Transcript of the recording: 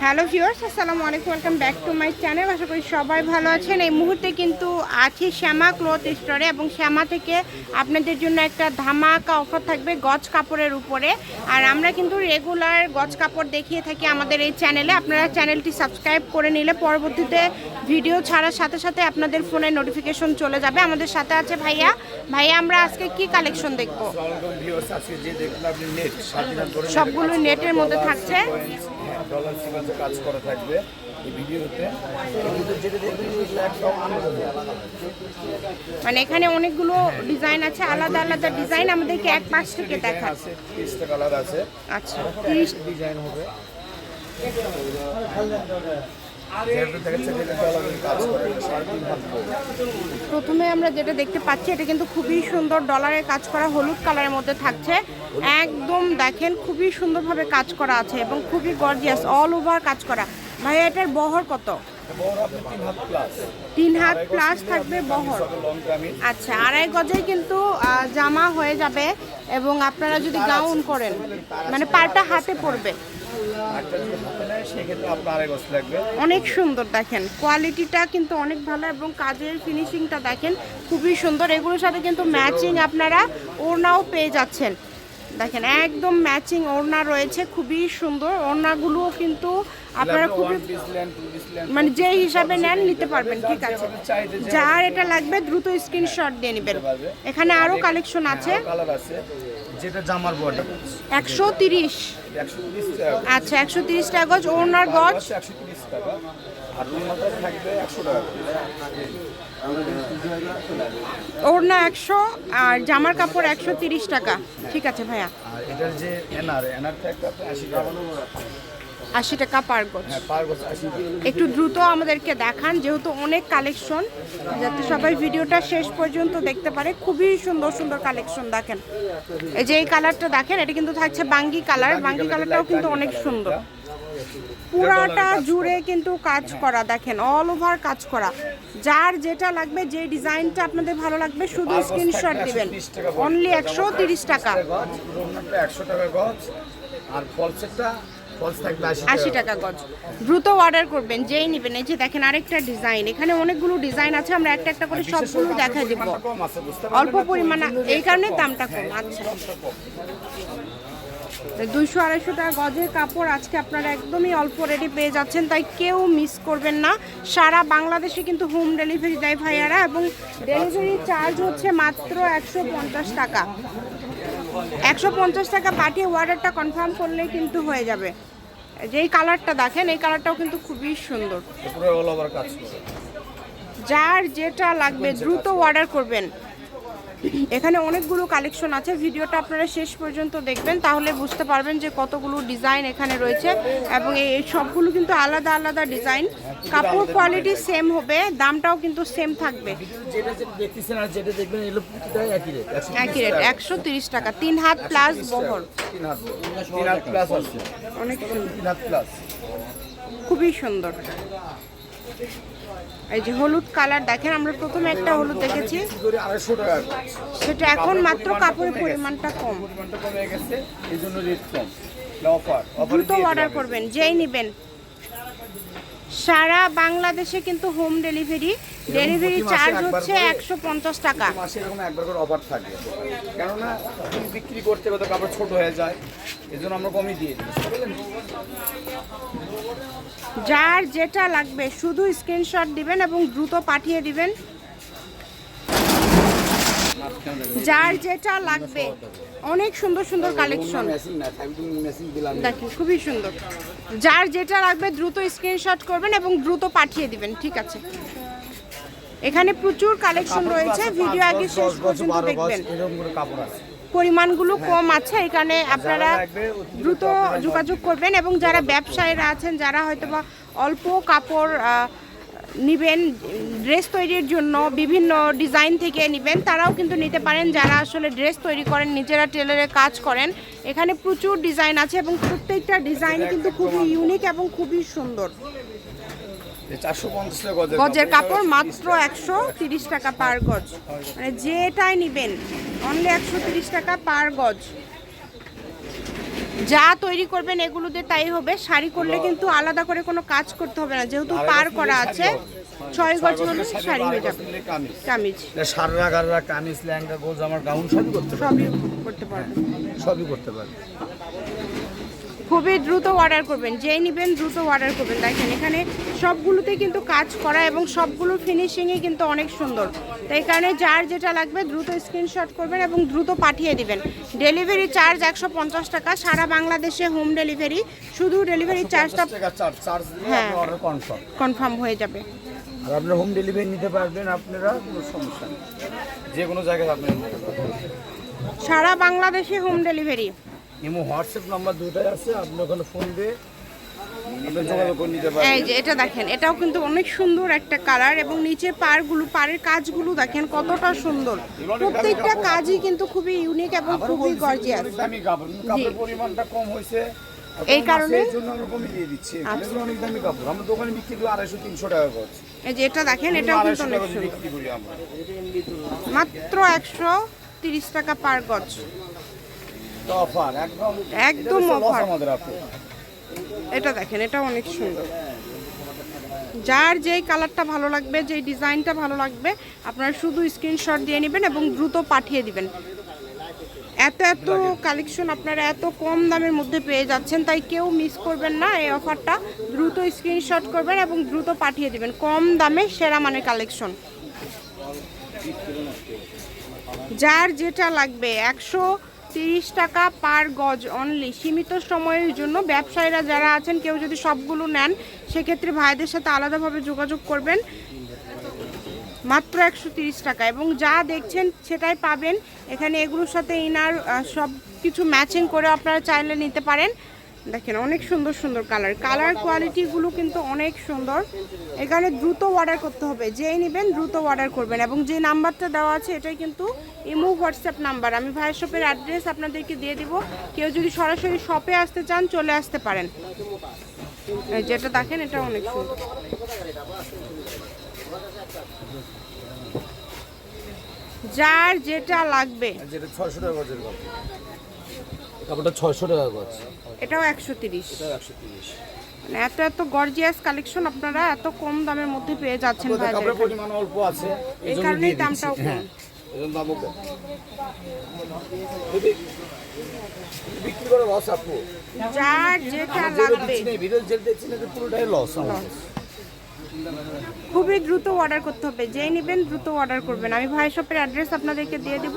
Hello viewers আসসালামু আলাইকুম welcome back to my channel. আশা করি সবাই ভালো আছেন। এই মুহূর্তে কিন্তু আছি শ্যামা ক্লথ স্টোরে এবং শ্যামা থেকে আপনাদের জন্য একটা ধামাকা অফার থাকবে গজ কাপড়ের উপরে। আর আমরা কিন্তু রেগুলার গজ কাপড় দেখিয়ে থাকি আমাদের এই চ্যানেলে। আপনারা চ্যানেলটি সাবস্ক্রাইব করে নিলে পরবর্তীতে ভিডিও ছাড়ার সাথে সাথে আপনাদের ফোনে নোটিফিকেশন চলে যাবে। আমাদের সাথে আছে ভাইয়া। ভাইয়া আমরা আজকে কি কালেকশন দেখব? সবগুলো নেটের মধ্যে থাকছে। ডলার সিকোয়েন্সে কাজ করা থাকবে এই ভিডিওতে মানে এখানে অনেকগুলো ডিজাইন আছে আলাদা আলাদা ডিজাইন আমাদেরকে এক পাশ থেকে দেখা আছে তিরিশটা কালার আছে। আচ্ছা। তিরিশ ডিজাইন হবে। প্রথমে আমরা যেটা দেখতে পাচ্ছি এটা কিন্তু খুবই সুন্দর ডলারের কাজ করা হলুদ কালারের মধ্যে থাকছে। একদম দেখেন খুবই সুন্দরভাবে কাজ করা আছে এবং খুবই গর্জিয়াস অল ওভার কাজ করা। ভাইয়া এটার বহর কত? তিন হাত প্লাস থাকবে বহর। আচ্ছা আড়াই গজেই কিন্তু জামা হয়ে যাবে এবং আপনারা যদি গাউন করেন মানে পাটা হাতে পড়বে। অনেক সুন্দর দেখেন। কোয়ালিটিটা কিন্তু অনেক ভালো এবং কাজের ফিনিশিংটা দেখেন খুবই সুন্দর। এগুলোর সাথে কিন্তু ম্যাচিং আপনারা ওড়নাও পেয়ে যাচ্ছেন। দেখেন, একদম ম্যাচিং ওড়না রয়েছে, খুবই সুন্দর। ওড়নাগুলোও কিন্তু আপনারা লেন মানে যে হিসাবে নেন নিতে পারবেন ঠিক আছে। যার এটা লাগবে দ্রুত স্ক্রিনশট দিয়ে নেবেন। এখানে আরও কালেকশন আছে। যেটা জামার বর্ডার একশো তিরিশ। একশো তিরিশ টাকা আচ্ছা একশো তিরিশ টাকা গজ ওড়নার গজ। টাকা আর থাকবে টাকা ওড়না একশো আর জামার কাপড় একশো তিরিশ টাকা। ঠিক আছে ভাইয়া। আর এটার যে এনআর এনআর থাকবে আশি টাকা। আশি টাকা পার গজ হ্যাঁ টাকা। একটু দ্রুত আমাদেরকে দেখান যেহেতু অনেক কালেকশন যাতে সবাই ভিডিওটা শেষ পর্যন্ত দেখতে পারে। খুবই সুন্দর সুন্দর কালেকশন দেখেন। এই যে এই কালারটা দেখেন এটা কিন্তু থাকছে বাঙ্গি কালার বাঙ্গি কালারটাও কিন্তু অনেক সুন্দর। পুরাটা জুড়ে কিন্তু কাজ করা দেখেন অল ওভার কাজ করা। যার যেটা লাগবে যে ডিজাইনটা আপনাদের ভালো লাগবে শুধু স্ক্রিনশট দিবেন। অনলি একশো তিরিশ টাকা। আর ফলসেটটা আশি টাকা গজ। দ্রুত অর্ডার করবেন যেই নেবেন। এই যে দেখেন আরেকটা ডিজাইন এখানে অনেকগুলো ডিজাইন আছে আমরা একটা একটা করে সবগুলো দেখাই দেব। অল্প পরিমাণ এই কারণে দামটা কম আচ্ছা। দুইশো আড়াইশো টাকা গজের কাপড় আজকে আপনারা একদমই অল্প রেডি পেয়ে যাচ্ছেন তাই কেউ মিস করবেন না। সারা বাংলাদেশে কিন্তু হোম ডেলিভারি দেয় ভাইয়ারা এবং ডেলিভারি চার্জ হচ্ছে মাত্র একশো পঞ্চাশ টাকা। একশো পঞ্চাশ টাকা পাঠিয়ে অর্ডারটা কনফার্ম করলে কিন্তু হয়ে যাবে। যেই কালারটা দেখেন এই কালারটাও কিন্তু খুবই সুন্দর। যার যেটা লাগবে দ্রুত অর্ডার করবেন। এখানে অনেকগুলো কালেকশন আছে। ভিডিওটা আপনারা শেষ পর্যন্ত দেখবেন তাহলে বুঝতে পারবেন যে কতগুলো ডিজাইন এখানে রয়েছে এবং এই সবগুলো কিন্তু আলাদা আলাদা ডিজাইন। কাপড় কোয়ালিটি সেম হবে দামটাও কিন্তু সেম থাকবে। একই রেট একশো তিরিশ টাকা। হাত প্লাস বহর। অনেক তিন হাত প্লাস খুবই সুন্দর। এই যে হলুদ কালার, দেখেন আমরা প্রথমে একটা হলুদ দেখেছি। সেটা এখন মাত্র কাপড়ের পরিমাণটা কম দ্রুত অর্ডার করবেন, যেই নেবেন সারা বাংলাদেশে কিন্তু হোম ডেলিভারি ডেলিভারি চার্জ হচ্ছে একশো পঞ্চাশ টাকা এরকম একবার করে অফার থাকে কেননা বিক্রি করতে কাপড় ছোট হয়ে যায় এই জন্য আমরা কমই দিয়ে দিই? যার যেটা লাগবে শুধু স্ক্রিনশট দিবেন এবং দ্রুত পাঠিয়ে দিবেন। যার যেটা লাগবে অনেক সুন্দর সুন্দর কালেকশন দেখেন খুবই সুন্দর। যার যেটা লাগবে দ্রুত স্ক্রিনশট করবেন এবং দ্রুত পাঠিয়ে দিবেন ঠিক আছে? এখানে প্রচুর কালেকশন রয়েছে ভিডিও আগে শেষ পর্যন্ত দেখবেন। পরিমাণগুলো কম আছে এখানে আপনারা দ্রুত যোগাযোগ করবেন এবং যারা ব্যবসায়ীরা আছেন যারা হয়তো বা অল্প কাপড় নিবেন ড্রেস তৈরির জন্য বিভিন্ন ডিজাইন থেকে নেবেন তারাও কিন্তু নিতে পারেন। যারা আসলে ড্রেস তৈরি করেন নিজেরা টেলারে কাজ করেন এখানে প্রচুর ডিজাইন আছে এবং প্রত্যেকটা ডিজাইন কিন্তু খুবই ইউনিক এবং খুবই সুন্দর। গজের কাপড়। মাত্র একশো তিরিশ টাকা পার গজ। মানে যেটাই নেবেন অনলি একশো তিরিশ টাকা পার গজ। যা তৈরি করবেন এগুলোতে তাই হবে। শাড়ি করলে কিন্তু আলাদা করে কোনো কাজ করতে হবে না। যেহেতু পার করা আছে ছয় গজ হলে শাড়ি হয়ে যাবে। কামিজ। সাররা গাররা কামিজ লেহেঙ্গা গোজ আমার গাউন সবই করতে সবই করতে পারবেন সবই করতে খুবই দ্রুত অর্ডার করবেন যেই নেবেন দ্রুত অর্ডার করবেন। দেখেন এখানে সবগুলোতে কিন্তু কাজ করা এবং সবগুলো ফিনিশিংয়ে কিন্তু অনেক সুন্দর। তাই কারণে যার যেটা লাগবে দ্রুত স্ক্রিনশট করবেন এবং দ্রুত পাঠিয়ে দিবেন। ডেলিভারি চার্জ একশো পঞ্চাশ টাকা সারা বাংলাদেশে হোম ডেলিভারি শুধু ডেলিভারি চার্জটা হ্যাঁ। অর্ডার কনফার্ম কনফার্ম হয়ে যাবে। আর আপনারা হোম ডেলিভারি নিতে পারবেন আপনারা কোনো সমস্যা নেই। যে কোনো জায়গায় আপনি সারা বাংলাদেশে home delivery imo WhatsApp number দুটাই আছে আপনি ওখানে ফোন দিয়ে আপনি যোগাযোগ করে নিতে পারবেন। এই যে এটা দেখেন এটাও কিন্তু অনেক সুন্দর একটা কালার এবং নিচে পাড়গুলো পাড়ের কাজগুলো দেখেন কতটা সুন্দর। প্রত্যেকটা কাজই কিন্তু খুবই ইউনিক এবং খুবই গর্জিয়াস পরিমাণটা কম হয়েছে। এই কারণে? আছে, এই জন্য আমরা কমে দিয়ে দিচ্ছি। এগুলো অনেক দামি কাপড়। আমরা দোকানে বিক্রি করি আড়াইশো তিনশো টাকা করছি এই যে এটা দেখেন এটাও কিন্তু অনেক সুন্দর। মাত্র একশো তিরিশ টাকা পার গজ। অফার একদম। আমাদের আপু এটা দেখেন এটা অনেক সুন্দর। যার যেই কালারটা ভালো লাগবে যেই ডিজাইনটা ভালো লাগবে আপনারা শুধু স্ক্রিনশট দিয়ে নেবেন এবং দ্রুত পাঠিয়ে দিবেন। এত এত কালেকশন আপনারা এত কম দামের মধ্যে পেয়ে যাচ্ছেন তাই কেউ মিস করবেন না এই অফারটা। দ্রুত স্ক্রিনশট করবেন এবং দ্রুত পাঠিয়ে দিবেন কম দামে সেরা মানের কালেকশন যার যেটা লাগবে একশো তিরিশ টাকা পার গজ অনলি সীমিত সময়ের জন্য ব্যবসায়ীরা যারা আছেন, কেউ যদি সবগুলো নেন, সেক্ষেত্রে ভাইদের সাথে আলাদাভাবে যোগাযোগ করবেন। মাত্র একশো টাকা। এবং যা দেখছেন, সেটাই পাবেন। এখানে এগুলোর সাথে ইনার সব কিছু ম্যাচিং করে আপনারা চাইলে নিতে পারেন। দেখেন, অনেক সুন্দর সুন্দর কালার কালার কোয়ালিটিগুলো কিন্তু অনেক সুন্দর। এখানে দ্রুত অর্ডার করতে হবে। যেই নেবেন দ্রুত অর্ডার করবেন এবং যে নাম্বারটা দেওয়া আছে, এটাই কিন্তু ইমো হোয়াটসঅ্যাপ নাম্বার আমি ভাইয়ের শপের অ্যাড্রেস আপনাদেরকে দিয়ে দিব। কেউ যদি সরাসরি শপে আসতে চান, চলে আসতে পারেন। যেটা দেখেন, এটা অনেক সুন্দর। যার যেটা লাগবে। কাপড়টা ছয়শো টাকা এটাও একশো তিরিশ। এটা একশো তিরিশ। মানে এত এত গর্জিয়াস কালেকশন আপনারা এত কম দামের মধ্যে পেয়ে যাচ্ছেন কাপড়ের পরিমাণ অল্প আছে এই কারণেই দামটাও কম। হ্যাঁ, এই জন্য দামও কম। বিক্রি করে লস আপু? যার যেটা লাগবে। ভিডিও যেটা এটা পুরোটাই লস আমাদের খুবই দ্রুত অর্ডার করতে হবে। যেই নেবেন দ্রুত অর্ডার করবেন। আমি ভাই শপের অ্যাড্রেস আপনাদেরকে দিয়ে দিব।